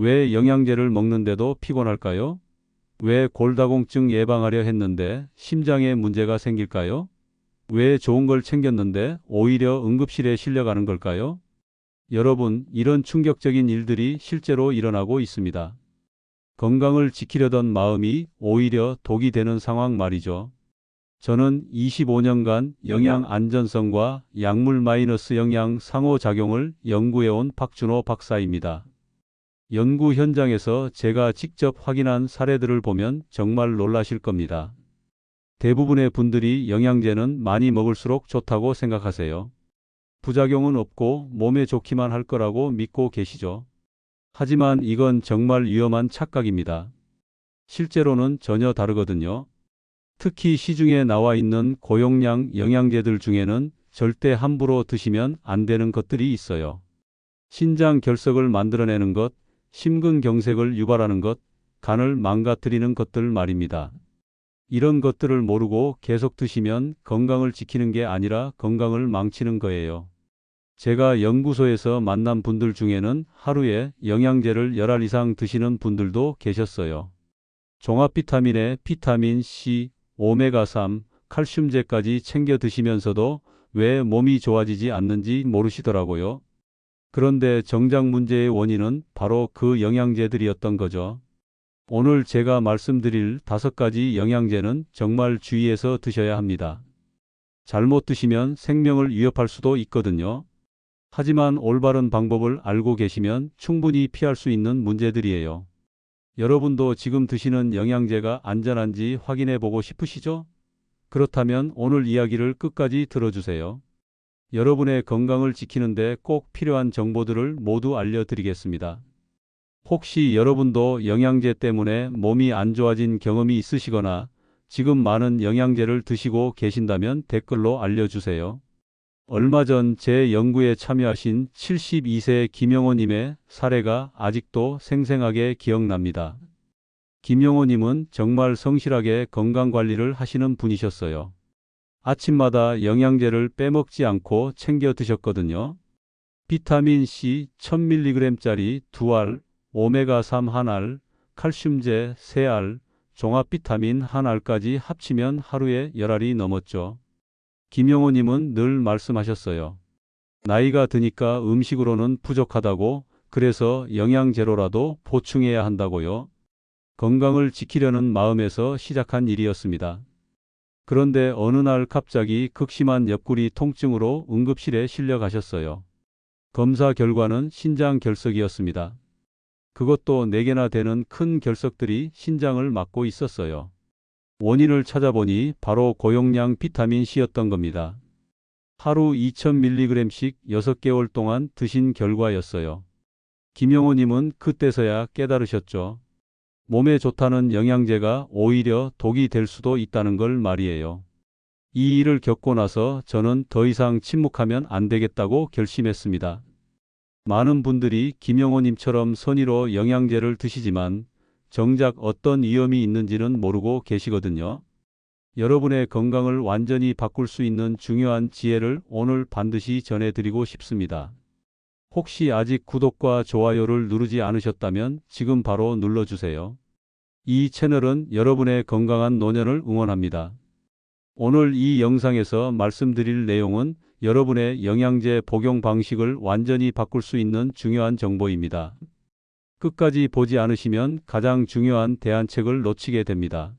왜 영양제를 먹는데도 피곤할까요? 왜 골다공증 예방하려 했는데 심장에 문제가 생길까요? 왜 좋은 걸 챙겼는데 오히려 응급실에 실려가는 걸까요? 여러분, 이런 충격적인 일들이 실제로 일어나고 있습니다. 건강을 지키려던 마음이 오히려 독이 되는 상황 말이죠. 저는 25년간 영양 안전성과 약물 마이너스 영양 상호작용을 연구해온 박준호 박사입니다. 연구 현장에서 제가 직접 확인한 사례들을 보면 정말 놀라실 겁니다. 대부분의 분들이 영양제는 많이 먹을수록 좋다고 생각하세요. 부작용은 없고 몸에 좋기만 할 거라고 믿고 계시죠. 하지만 이건 정말 위험한 착각입니다. 실제로는 전혀 다르거든요. 특히 시중에 나와 있는 고용량 영양제들 중에는 절대 함부로 드시면 안 되는 것들이 있어요. 신장 결석을 만들어내는 것, 심근경색을 유발하는 것, 간을 망가뜨리는 것들 말입니다. 이런 것들을 모르고 계속 드시면 건강을 지키는 게 아니라 건강을 망치는 거예요. 제가 연구소에서 만난 분들 중에는 하루에 영양제를 열알 이상 드시는 분들도 계셨어요. 종합 비타민에 비타민 C, 오메가3, 칼슘제까지 챙겨 드시면서도 왜 몸이 좋아지지 않는지 모르시더라고요. 그런데 정작 문제의 원인은 바로 그 영양제들이었던 거죠. 오늘 제가 말씀드릴 다섯 가지 영양제는 정말 주의해서 드셔야 합니다. 잘못 드시면 생명을 위협할 수도 있거든요. 하지만 올바른 방법을 알고 계시면 충분히 피할 수 있는 문제들이에요. 여러분도 지금 드시는 영양제가 안전한지 확인해 보고 싶으시죠? 그렇다면 오늘 이야기를 끝까지 들어주세요. 여러분의 건강을 지키는데 꼭 필요한 정보들을 모두 알려드리겠습니다. 혹시 여러분도 영양제 때문에 몸이 안 좋아진 경험이 있으시거나 지금 많은 영양제를 드시고 계신다면 댓글로 알려주세요. 얼마 전 제 연구에 참여하신 72세 김영호님의 사례가 아직도 생생하게 기억납니다. 김영호님은 정말 성실하게 건강관리를 하시는 분이셨어요. 아침마다 영양제를 빼먹지 않고 챙겨 드셨거든요. 비타민 C 1000mg짜리 두 알, 오메가3 한 알, 칼슘제 세 알, 종합 비타민 한 알까지 합치면 하루에 열 알이 넘었죠. 김영호님은 늘 말씀하셨어요. 나이가 드니까 음식으로는 부족하다고 그래서 영양제로라도 보충해야 한다고요. 건강을 지키려는 마음에서 시작한 일이었습니다. 그런데 어느 날 갑자기 극심한 옆구리 통증으로 응급실에 실려 가셨어요. 검사 결과는 신장 결석이었습니다. 그것도 4개나 되는 큰 결석들이 신장을 막고 있었어요. 원인을 찾아보니 바로 고용량 비타민 C였던 겁니다. 하루 2000mg씩 6개월 동안 드신 결과였어요. 김영호님은 그때서야 깨달으셨죠. 몸에 좋다는 영양제가 오히려 독이 될 수도 있다는 걸 말이에요. 이 일을 겪고 나서 저는 더 이상 침묵하면 안 되겠다고 결심했습니다. 많은 분들이 김영호님처럼 선의로 영양제를 드시지만 정작 어떤 위험이 있는지는 모르고 계시거든요. 여러분의 건강을 완전히 바꿀 수 있는 중요한 지혜를 오늘 반드시 전해드리고 싶습니다. 혹시 아직 구독과 좋아요를 누르지 않으셨다면 지금 바로 눌러주세요. 이 채널은 여러분의 건강한 노년을 응원합니다. 오늘 이 영상에서 말씀드릴 내용은 여러분의 영양제 복용 방식을 완전히 바꿀 수 있는 중요한 정보입니다. 끝까지 보지 않으시면 가장 중요한 대안책을 놓치게 됩니다.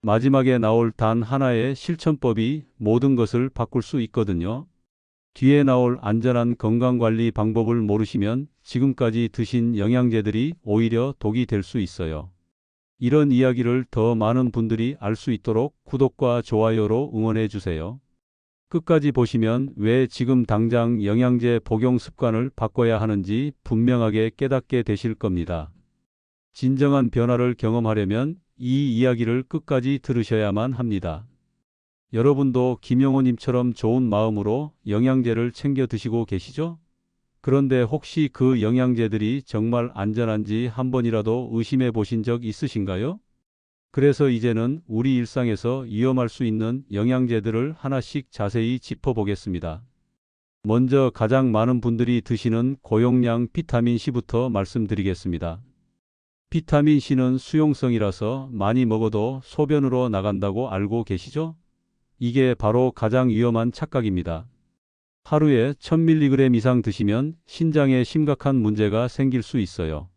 마지막에 나올 단 하나의 실천법이 모든 것을 바꿀 수 있거든요. 뒤에 나올 안전한 건강관리 방법을 모르시면 지금까지 드신 영양제들이 오히려 독이 될 수 있어요. 이런 이야기를 더 많은 분들이 알 수 있도록 구독과 좋아요로 응원해 주세요. 끝까지 보시면 왜 지금 당장 영양제 복용 습관을 바꿔야 하는지 분명하게 깨닫게 되실 겁니다. 진정한 변화를 경험하려면 이 이야기를 끝까지 들으셔야만 합니다. 여러분도 김영호님처럼 좋은 마음으로 영양제를 챙겨 드시고 계시죠? 그런데 혹시 그 영양제들이 정말 안전한지 한 번이라도 의심해 보신 적 있으신가요? 그래서 이제는 우리 일상에서 위험할 수 있는 영양제들을 하나씩 자세히 짚어보겠습니다. 먼저 가장 많은 분들이 드시는 고용량 비타민 C부터 말씀드리겠습니다. 비타민 C는 수용성이라서 많이 먹어도 소변으로 나간다고 알고 계시죠? 이게 바로 가장 위험한 착각입니다. 하루에 1000mg 이상 드시면 신장에 심각한 문제가 생길 수 있어요.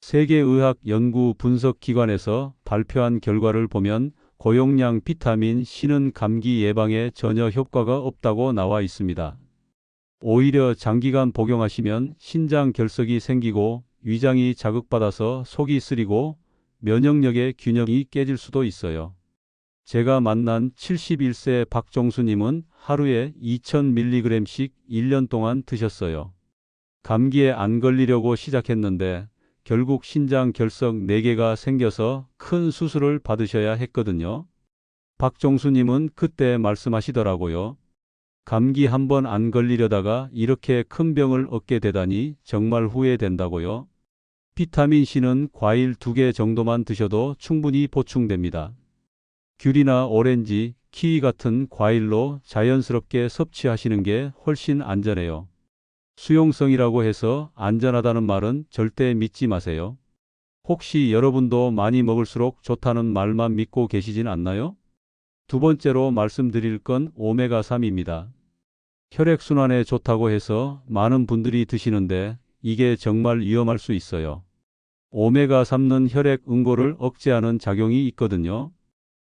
세계의학 연구 분석 기관에서 발표한 결과를 보면 고용량 비타민 C는 감기 예방에 전혀 효과가 없다고 나와 있습니다. 오히려 장기간 복용하시면 신장 결석이 생기고 위장이 자극받아서 속이 쓰리고 면역력의 균형이 깨질 수도 있어요. 제가 만난 71세 박종수님은 하루에 2000mg씩 1년 동안 드셨어요. 감기에 안 걸리려고 시작했는데 결국 신장 결석 4개가 생겨서 큰 수술을 받으셔야 했거든요. 박종수님은 그때 말씀하시더라고요. 감기 한 번 안 걸리려다가 이렇게 큰 병을 얻게 되다니 정말 후회된다고요. 비타민 C는 과일 2개 정도만 드셔도 충분히 보충됩니다. 귤이나 오렌지, 키위 같은 과일로 자연스럽게 섭취하시는 게 훨씬 안전해요. 수용성이라고 해서 안전하다는 말은 절대 믿지 마세요. 혹시 여러분도 많이 먹을수록 좋다는 말만 믿고 계시진 않나요? 두 번째로 말씀드릴 건 오메가3입니다. 혈액순환에 좋다고 해서 많은 분들이 드시는데 이게 정말 위험할 수 있어요. 오메가3는 혈액 응고를 억제하는 작용이 있거든요.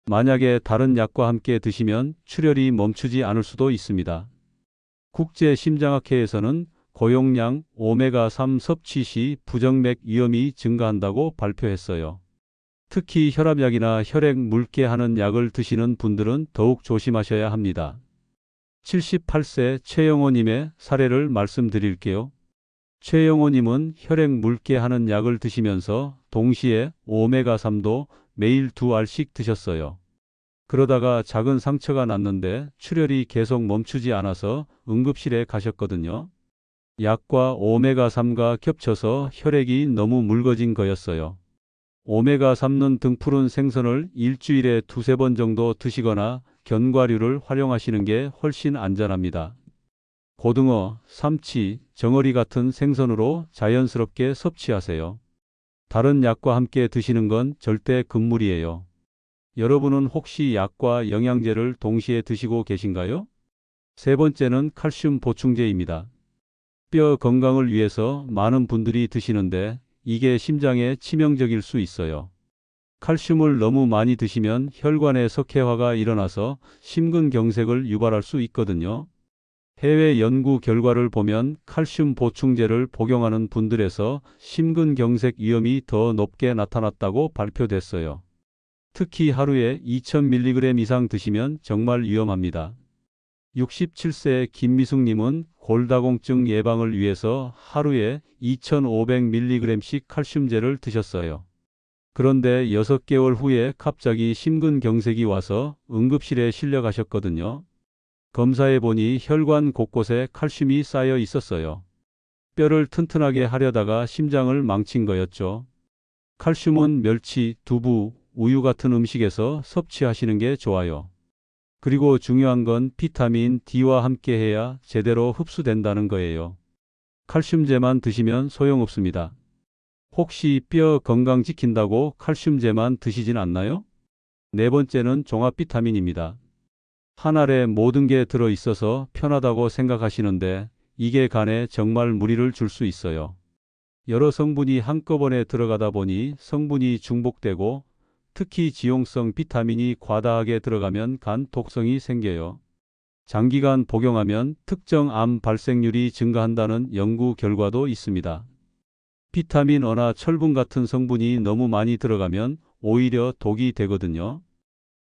만약에 다른 약과 함께 드시면 출혈이 멈추지 않을 수도 있습니다. 국제심장학회에서는 고용량 오메가3 섭취 시 부정맥 위험이 증가한다고 발표했어요. 특히 혈압약이나 혈액 묽게 하는 약을 드시는 분들은 더욱 조심하셔야 합니다. 78세 최영호님의 사례를 말씀드릴게요. 최영호님은 혈액 묽게 하는 약을 드시면서 동시에 오메가3도 매일 두 알씩 드셨어요. 그러다가 작은 상처가 났는데 출혈이 계속 멈추지 않아서 응급실에 가셨거든요. 약과 오메가3가 겹쳐서 혈액이 너무 묽어진 거였어요. 오메가3는 등푸른 생선을 일주일에 두세 번 정도 드시거나 견과류를 활용하시는 게 훨씬 안전합니다. 고등어, 삼치, 정어리 같은 생선으로 자연스럽게 섭취하세요. 다른 약과 함께 드시는 건 절대 금물이에요. 여러분은 혹시 약과 영양제를 동시에 드시고 계신가요? 세 번째는 칼슘 보충제입니다. 뼈 건강을 위해서 많은 분들이 드시는데 이게 심장에 치명적일 수 있어요. 칼슘을 너무 많이 드시면 혈관에 석회화가 일어나서 심근경색을 유발할 수 있거든요. 해외 연구 결과를 보면 칼슘 보충제를 복용하는 분들에서 심근경색 위험이 더 높게 나타났다고 발표됐어요. 특히 하루에 2000mg 이상 드시면 정말 위험합니다. 67세 김미숙님은 골다공증 예방을 위해서 하루에 2500mg씩 칼슘제를 드셨어요. 그런데 6개월 후에 갑자기 심근경색이 와서 응급실에 실려가셨거든요. 검사해 보니 혈관 곳곳에 칼슘이 쌓여 있었어요. 뼈를 튼튼하게 하려다가 심장을 망친 거였죠. 칼슘은 멸치, 두부, 우유 같은 음식에서 섭취하시는 게 좋아요. 그리고 중요한 건 비타민 D와 함께 해야 제대로 흡수된다는 거예요. 칼슘제만 드시면 소용없습니다. 혹시 뼈 건강 지킨다고 칼슘제만 드시진 않나요? 네 번째는 종합 비타민입니다. 한 알에 모든 게 들어 있어서 편하다고 생각하시는데 이게 간에 정말 무리를 줄 수 있어요. 여러 성분이 한꺼번에 들어가다 보니 성분이 중복되고 특히 지용성 비타민이 과다하게 들어가면 간 독성이 생겨요. 장기간 복용하면 특정 암 발생률이 증가한다는 연구 결과도 있습니다. 비타민 어나 철분 같은 성분이 너무 많이 들어가면 오히려 독이 되거든요.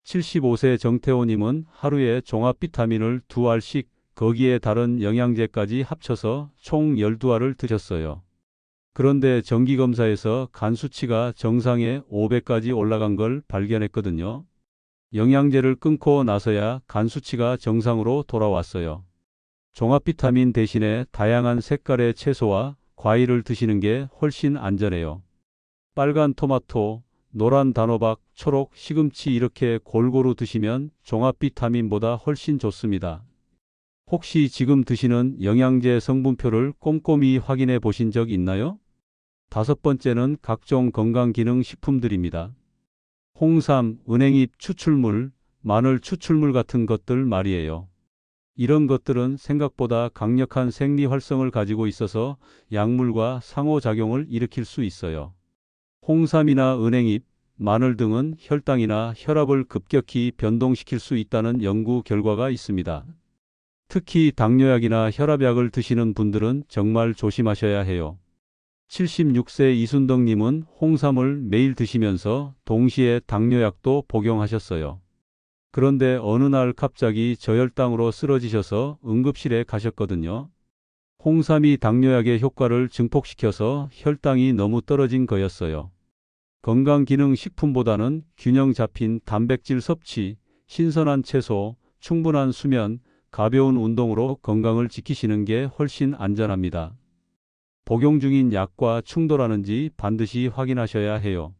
75세 정태호님은 하루에 종합 비타민을 두 알씩 거기에 다른 영양제까지 합쳐서 총 12알을 드셨어요. 그런데 정기검사에서 간 수치가 정상에 500까지 올라간 걸 발견했거든요. 영양제를 끊고 나서야 간 수치가 정상으로 돌아왔어요. 종합 비타민 대신에 다양한 색깔의 채소와 과일을 드시는 게 훨씬 안전해요. 빨간 토마토, 노란 단호박, 초록 시금치 이렇게 골고루 드시면 종합 비타민보다 훨씬 좋습니다. 혹시 지금 드시는 영양제 성분표를 꼼꼼히 확인해 보신 적 있나요? 다섯 번째는 각종 건강기능 식품들입니다. 홍삼, 은행잎 추출물, 마늘 추출물 같은 것들 말이에요. 이런 것들은 생각보다 강력한 생리 활성을 가지고 있어서 약물과 상호작용을 일으킬 수 있어요. 홍삼이나 은행잎, 마늘 등은 혈당이나 혈압을 급격히 변동시킬 수 있다는 연구 결과가 있습니다. 특히 당뇨약이나 혈압약을 드시는 분들은 정말 조심하셔야 해요. 76세 이순덕님은 홍삼을 매일 드시면서 동시에 당뇨약도 복용하셨어요. 그런데 어느 날 갑자기 저혈당으로 쓰러지셔서 응급실에 가셨거든요. 홍삼이 당뇨약의 효과를 증폭시켜서 혈당이 너무 떨어진 거였어요. 건강기능식품보다는 균형 잡힌 단백질 섭취, 신선한 채소, 충분한 수면, 가벼운 운동으로 건강을 지키시는 게 훨씬 안전합니다. 복용 중인 약과 충돌하는지 반드시 확인하셔야 해요.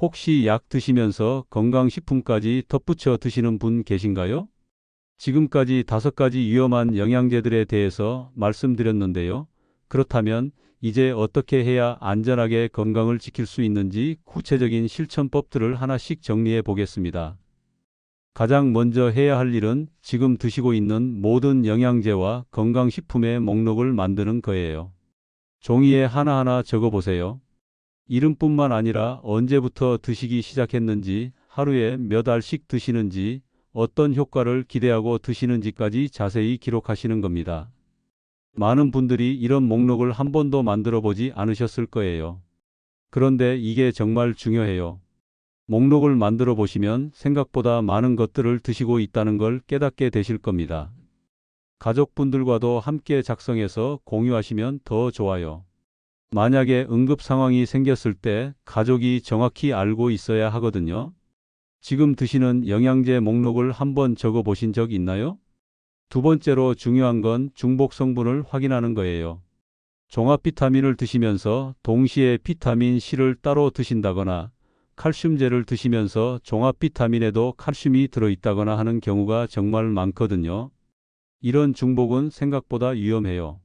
혹시 약 드시면서 건강식품까지 덧붙여 드시는 분 계신가요? 지금까지 다섯 가지 위험한 영양제들에 대해서 말씀드렸는데요. 그렇다면 이제 어떻게 해야 안전하게 건강을 지킬 수 있는지 구체적인 실천법들을 하나씩 정리해 보겠습니다. 가장 먼저 해야 할 일은 지금 드시고 있는 모든 영양제와 건강식품의 목록을 만드는 거예요. 종이에 하나하나 적어 보세요. 이름뿐만 아니라 언제부터 드시기 시작했는지, 하루에 몇 알씩 드시는지, 어떤 효과를 기대하고 드시는지까지 자세히 기록하시는 겁니다. 많은 분들이 이런 목록을 한 번도 만들어 보지 않으셨을 거예요. 그런데 이게 정말 중요해요. 목록을 만들어 보시면 생각보다 많은 것들을 드시고 있다는 걸 깨닫게 되실 겁니다. 가족분들과도 함께 작성해서 공유하시면 더 좋아요. 만약에 응급 상황이 생겼을 때 가족이 정확히 알고 있어야 하거든요. 지금 드시는 영양제 목록을 한번 적어 보신 적 있나요? 두 번째로 중요한 건 중복 성분을 확인하는 거예요. 종합 비타민을 드시면서 동시에 비타민 C를 따로 드신다거나 칼슘제를 드시면서 종합 비타민에도 칼슘이 들어있다거나 하는 경우가 정말 많거든요. 이런 중복은 생각보다 위험해요.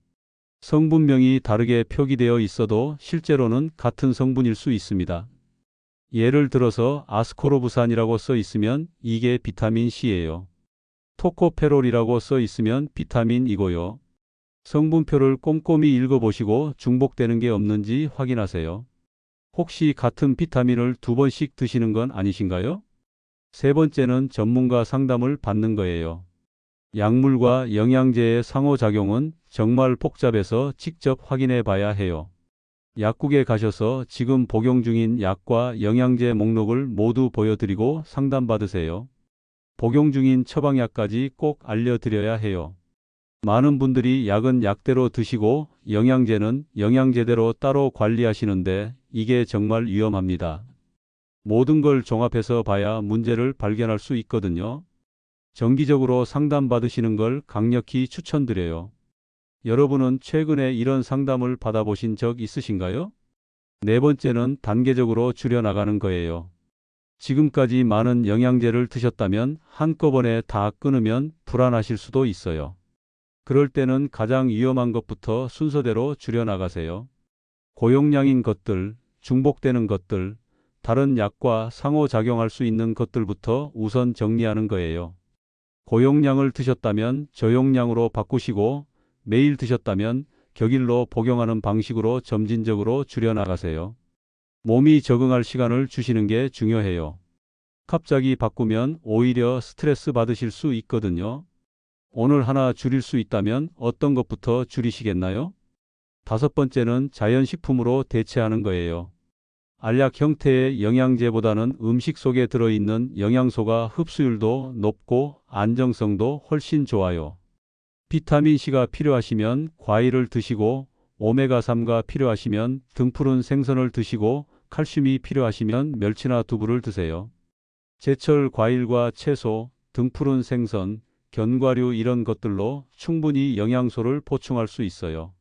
성분명이 다르게 표기되어 있어도 실제로는 같은 성분일 수 있습니다. 예를 들어서 아스코르부산이라고 써 있으면 이게 비타민 C예요. 토코페롤이라고 써 있으면 비타민이고요. 성분표를 꼼꼼히 읽어보시고 중복되는 게 없는지 확인하세요. 혹시 같은 비타민을 두 번씩 드시는 건 아니신가요? 세 번째는 전문가 상담을 받는 거예요. 약물과 영양제의 상호작용은 정말 복잡해서 직접 확인해 봐야 해요. 약국에 가셔서 지금 복용 중인 약과 영양제 목록을 모두 보여드리고 상담받으세요. 복용 중인 처방약까지 꼭 알려드려야 해요. 많은 분들이 약은 약대로 드시고 영양제는 영양제대로 따로 관리하시는데 이게 정말 위험합니다. 모든 걸 종합해서 봐야 문제를 발견할 수 있거든요. 정기적으로 상담받으시는 걸 강력히 추천드려요. 여러분은 최근에 이런 상담을 받아보신 적 있으신가요? 네 번째는 단계적으로 줄여나가는 거예요. 지금까지 많은 영양제를 드셨다면 한꺼번에 다 끊으면 불안하실 수도 있어요. 그럴 때는 가장 위험한 것부터 순서대로 줄여나가세요. 고용량인 것들, 중복되는 것들, 다른 약과 상호작용할 수 있는 것들부터 우선 정리하는 거예요. 고용량을 드셨다면 저용량으로 바꾸시고 매일 드셨다면 격일로 복용하는 방식으로 점진적으로 줄여나가세요. 몸이 적응할 시간을 주시는 게 중요해요. 갑자기 바꾸면 오히려 스트레스 받으실 수 있거든요. 오늘 하나 줄일 수 있다면 어떤 것부터 줄이시겠나요? 다섯 번째는 자연식품으로 대체하는 거예요. 알약 형태의 영양제보다는 음식 속에 들어있는 영양소가 흡수율도 높고 안정성도 훨씬 좋아요. 비타민C가 필요하시면 과일을 드시고 오메가3가 필요하시면 등푸른 생선을 드시고 칼슘이 필요하시면 멸치나 두부를 드세요. 제철 과일과 채소, 등푸른 생선, 견과류 이런 것들로 충분히 영양소를 보충할 수 있어요.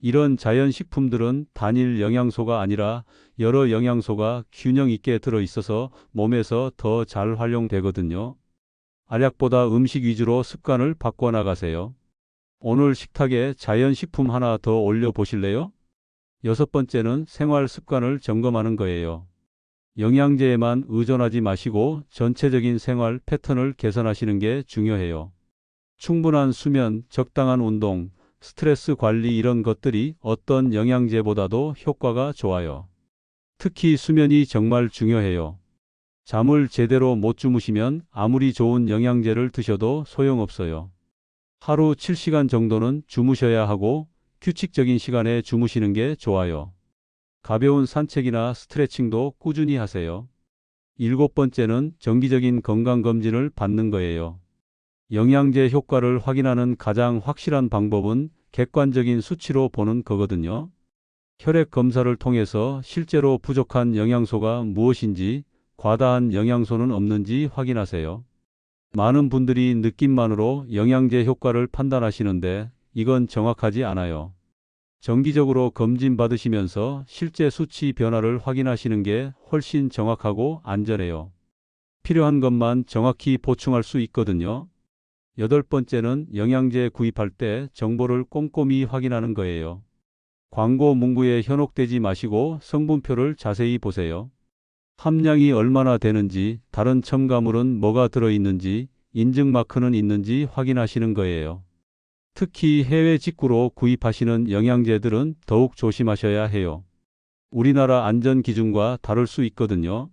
이런 자연식품들은 단일 영양소가 아니라 여러 영양소가 균형 있게 들어 있어서 몸에서 더 잘 활용되거든요. 알약보다 음식 위주로 습관을 바꿔 나가세요. 오늘 식탁에 자연식품 하나 더 올려 보실래요? 여섯 번째는 생활 습관을 점검하는 거예요. 영양제에만 의존하지 마시고 전체적인 생활 패턴을 개선하시는 게 중요해요. 충분한 수면, 적당한 운동, 스트레스 관리 이런 것들이 어떤 영양제보다도 효과가 좋아요. 특히 수면이 정말 중요해요. 잠을 제대로 못 주무시면 아무리 좋은 영양제를 드셔도 소용없어요. 하루 7시간 정도는 주무셔야 하고 규칙적인 시간에 주무시는 게 좋아요. 가벼운 산책이나 스트레칭도 꾸준히 하세요. 일곱 번째는 정기적인 건강검진을 받는 거예요. 영양제 효과를 확인하는 가장 확실한 방법은 객관적인 수치로 보는 거거든요. 혈액 검사를 통해서 실제로 부족한 영양소가 무엇인지, 과다한 영양소는 없는지 확인하세요. 많은 분들이 느낌만으로 영양제 효과를 판단하시는데 이건 정확하지 않아요. 정기적으로 검진 받으시면서 실제 수치 변화를 확인하시는 게 훨씬 정확하고 안전해요. 필요한 것만 정확히 보충할 수 있거든요. 여덟 번째는 영양제 구입할 때 정보를 꼼꼼히 확인하는 거예요. 광고 문구에 현혹되지 마시고 성분표를 자세히 보세요. 함량이 얼마나 되는지, 다른 첨가물은 뭐가 들어있는지, 인증 마크는 있는지 확인하시는 거예요. 특히 해외 직구로 구입하시는 영양제들은 더욱 조심하셔야 해요. 우리나라 안전 기준과 다를 수 있거든요.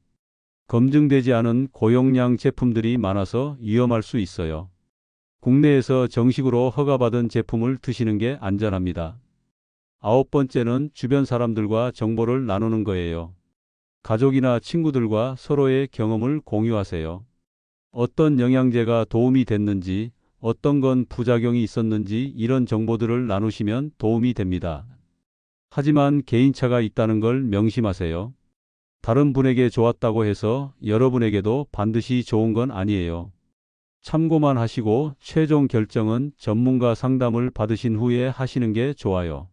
검증되지 않은 고용량 제품들이 많아서 위험할 수 있어요. 국내에서 정식으로 허가받은 제품을 드시는 게 안전합니다. 아홉 번째는 주변 사람들과 정보를 나누는 거예요. 가족이나 친구들과 서로의 경험을 공유하세요. 어떤 영양제가 도움이 됐는지, 어떤 건 부작용이 있었는지 이런 정보들을 나누시면 도움이 됩니다. 하지만 개인차가 있다는 걸 명심하세요. 다른 분에게 좋았다고 해서 여러분에게도 반드시 좋은 건 아니에요. 참고만 하시고 최종 결정은 전문가 상담을 받으신 후에 하시는 게 좋아요.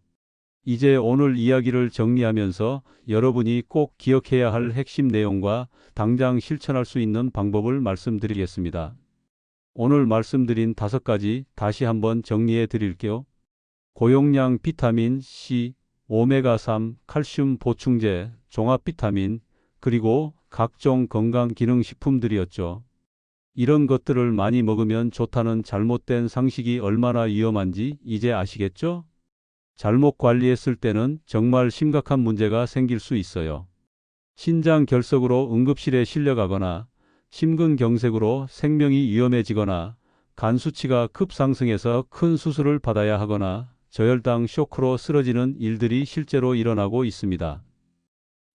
이제 오늘 이야기를 정리하면서 여러분이 꼭 기억해야 할 핵심 내용과 당장 실천할 수 있는 방법을 말씀드리겠습니다. 오늘 말씀드린 다섯 가지 다시 한번 정리해 드릴게요. 고용량 비타민 C, 오메가3, 칼슘 보충제, 종합 비타민, 그리고 각종 건강 기능 식품들이었죠. 이런 것들을 많이 먹으면 좋다는 잘못된 상식이 얼마나 위험한지 이제 아시겠죠? 잘못 관리했을 때는 정말 심각한 문제가 생길 수 있어요. 신장 결석으로 응급실에 실려가거나 심근경색으로 생명이 위험해지거나 간 수치가 급상승해서 큰 수술을 받아야 하거나 저혈당 쇼크로 쓰러지는 일들이 실제로 일어나고 있습니다.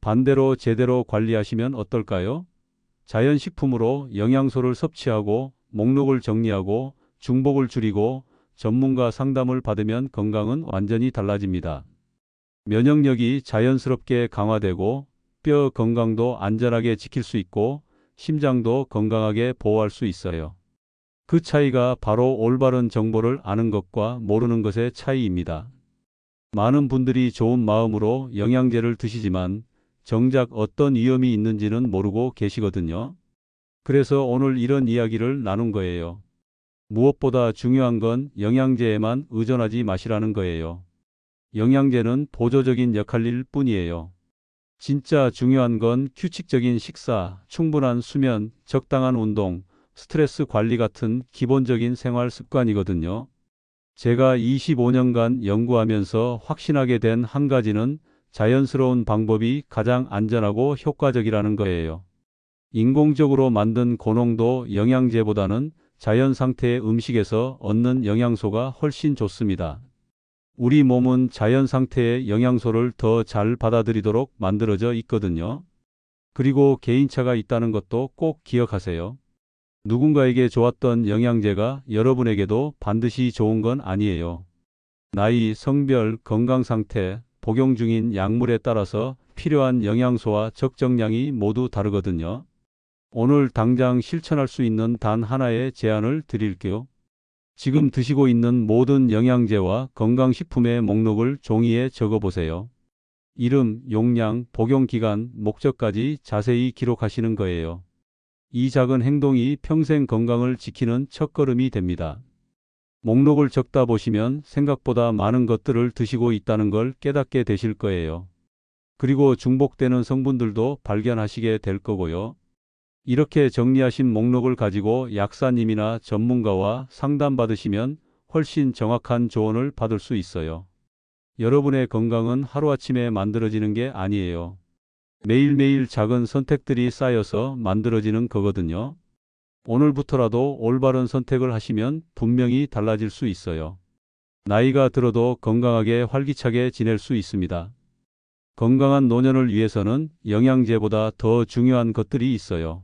반대로 제대로 관리하시면 어떨까요? 자연식품으로 영양소를 섭취하고 목록을 정리하고 중복을 줄이고 전문가 상담을 받으면 건강은 완전히 달라집니다. 면역력이 자연스럽게 강화되고 뼈 건강도 안전하게 지킬 수 있고 심장도 건강하게 보호할 수 있어요. 그 차이가 바로 올바른 정보를 아는 것과 모르는 것의 차이입니다. 많은 분들이 좋은 마음으로 영양제를 드시지만 정작 어떤 위험이 있는지는 모르고 계시거든요. 그래서 오늘 이런 이야기를 나눈 거예요. 무엇보다 중요한 건 영양제에만 의존하지 마시라는 거예요. 영양제는 보조적인 역할일 뿐이에요. 진짜 중요한 건 규칙적인 식사, 충분한 수면, 적당한 운동, 스트레스 관리 같은 기본적인 생활 습관이거든요. 제가 25년간 연구하면서 확신하게 된 한 가지는 자연스러운 방법이 가장 안전하고 효과적이라는 거예요. 인공적으로 만든 고농도 영양제보다는 자연 상태의 음식에서 얻는 영양소가 훨씬 좋습니다. 우리 몸은 자연 상태의 영양소를 더 잘 받아들이도록 만들어져 있거든요. 그리고 개인차가 있다는 것도 꼭 기억하세요. 누군가에게 좋았던 영양제가 여러분에게도 반드시 좋은 건 아니에요. 나이, 성별, 건강 상태, 복용 중인 약물에 따라서 필요한 영양소와 적정량이 모두 다르거든요. 오늘 당장 실천할 수 있는 단 하나의 제안을 드릴게요. 지금 드시고 있는 모든 영양제와 건강식품의 목록을 종이에 적어보세요. 이름, 용량, 복용기간, 목적까지 자세히 기록하시는 거예요. 이 작은 행동이 평생 건강을 지키는 첫걸음이 됩니다. 목록을 적다 보시면 생각보다 많은 것들을 드시고 있다는 걸 깨닫게 되실 거예요. 그리고 중복되는 성분들도 발견하시게 될 거고요. 이렇게 정리하신 목록을 가지고 약사님이나 전문가와 상담받으시면 훨씬 정확한 조언을 받을 수 있어요. 여러분의 건강은 하루아침에 만들어지는 게 아니에요. 매일매일 작은 선택들이 쌓여서 만들어지는 거거든요. 오늘부터라도 올바른 선택을 하시면 분명히 달라질 수 있어요. 나이가 들어도 건강하게 활기차게 지낼 수 있습니다. 건강한 노년을 위해서는 영양제보다 더 중요한 것들이 있어요.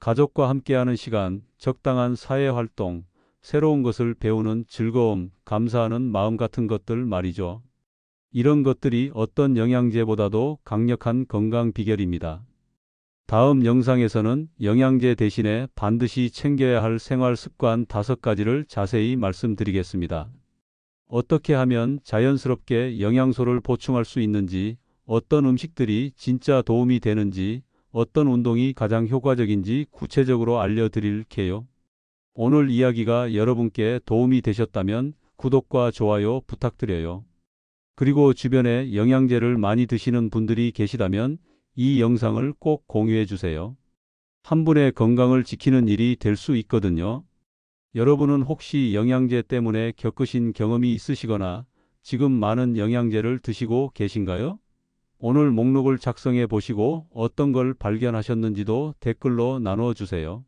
가족과 함께하는 시간, 적당한 사회 활동, 새로운 것을 배우는 즐거움, 감사하는 마음 같은 것들 말이죠. 이런 것들이 어떤 영양제보다도 강력한 건강 비결입니다. 다음 영상에서는 영양제 대신에 반드시 챙겨야 할 생활 습관 다섯 가지를 자세히 말씀드리겠습니다. 어떻게 하면 자연스럽게 영양소를 보충할 수 있는지, 어떤 음식들이 진짜 도움이 되는지, 어떤 운동이 가장 효과적인지 구체적으로 알려드릴게요. 오늘 이야기가 여러분께 도움이 되셨다면 구독과 좋아요 부탁드려요. 그리고 주변에 영양제를 많이 드시는 분들이 계시다면 이 영상을 꼭 공유해 주세요. 한 분의 건강을 지키는 일이 될 수 있거든요. 여러분은 혹시 영양제 때문에 겪으신 경험이 있으시거나 지금 많은 영양제를 드시고 계신가요? 오늘 목록을 작성해 보시고 어떤 걸 발견하셨는지도 댓글로 나누어 주세요.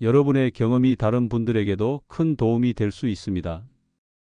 여러분의 경험이 다른 분들에게도 큰 도움이 될 수 있습니다.